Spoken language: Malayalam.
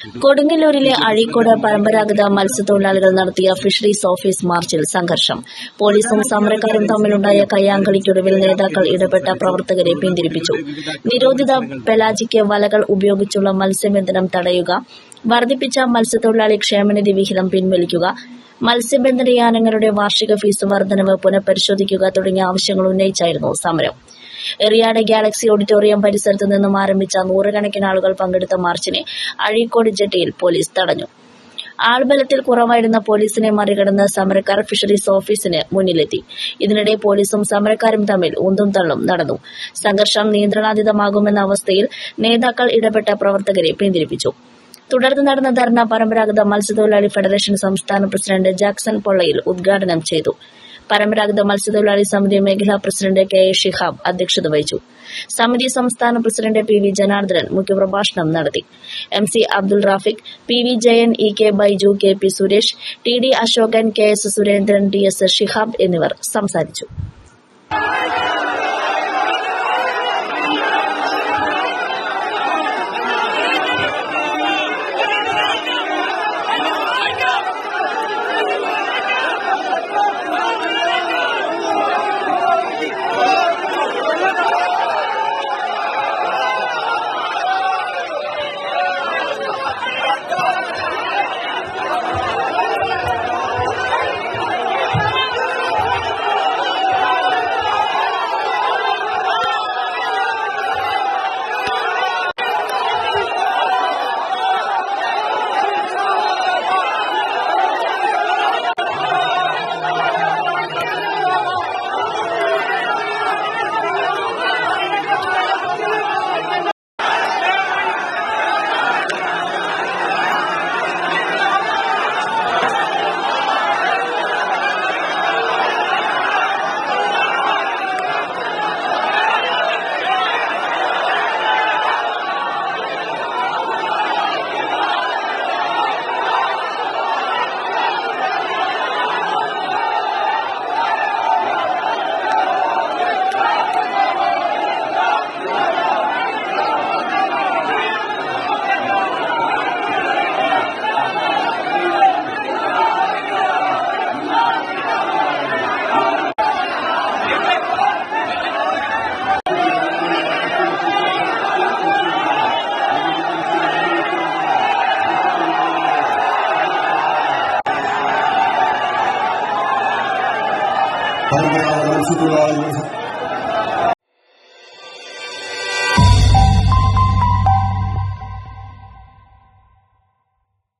ചെയ്തു. കൊടുങ്ങല്ലൂരിലെ അഴീക്കോട് പരമ്പരാഗത മത്സ്യത്തൊഴിലാളികൾ നടത്തിയ ഫിഷറീസ് ഓഫീസ് മാർച്ചിൽ സംഘർഷം. പോലീസും സമരക്കാരും തമ്മിലുണ്ടായ കയ്യാങ്കളിക്കൊടുവിൽ നേതാക്കൾ ഇടപെട്ട പ്രവർത്തകരെ പിന്തിരിപ്പിച്ചു. നിരോധിത പെലാജിക്ക് വലകൾ ഉപയോഗിച്ചുള്ള മത്സ്യബന്ധനം തടയുക വർദ്ധിപ്പിച്ച മത്സ്യത്തൊഴിലാളി ക്ഷേമനിധി വിഹിതം പിൻവലിക്കുക മത്സ്യബന്ധന യാനങ്ങളുടെ വാർഷിക ഫീസ് വർധനവ് പുനഃപരിശോധിക്കുക തുടങ്ങിയ ആവശ്യങ്ങൾ ഉന്നയിച്ചായിരുന്നു സമരം. എറിയാട് ഗാലക്സി ഓഡിറ്റോറിയം പരിസരത്ത് നിന്നും ആരംഭിച്ച നൂറുകണക്കിന് ആളുകൾ പങ്കെടുത്ത മാർച്ചിനെ അഴീക്കോട് ജെട്ടിയിൽ പോലീസ് തടഞ്ഞു. ആൾബലത്തിൽ കുറവായിരുന്ന പോലീസിനെ മറികടന്ന് സമരക്കാർ ഫിഷറീസ് ഓഫീസിന് മുന്നിലെത്തി. ഇതിനിടെ പോലീസും സമരക്കാരും തമ്മിൽ ഉന്തും തള്ളും നടന്നു. സംഘർഷം നിയന്ത്രണാതീതമാകുമെന്ന അവസ്ഥയിൽ നേതാക്കൾ ഇടപെട്ട പ്രവർത്തകരെ പിന്തിരിപ്പിച്ചു. തുടർന്ന് നടന്ന ധർണ പരമ്പരാഗത മത്സ്യത്തൊഴിലാളി ഫെഡറേഷൻ സംസ്ഥാന പ്രസിഡന്റ് ജാക്സൺ പൊള്ളയിൽ ഉദ്ഘാടനം ചെയ്തു. പരമ്പരാഗത മത്സ്യത്തൊഴിലാളി സമിതി മേഖലാ പ്രസിഡന്റ് കെ എ ഷിഹാബ് അധ്യക്ഷത വഹിച്ചു. സമിതി സംസ്ഥാന പ്രസിഡന്റ് പി വി ജനാർദ്ദനൻ മുഖ്യപ്രഭാഷണം നടത്തി. M C Abdul Rafiq P V Jayan E K Baiju K P Suresh T D Ashokan K S Surendran T S Shihab എന്നിവർ സംസാരിച്ചു. പരമ്പരാഗത മത്സ്യത്തൊഴിലാളികൾ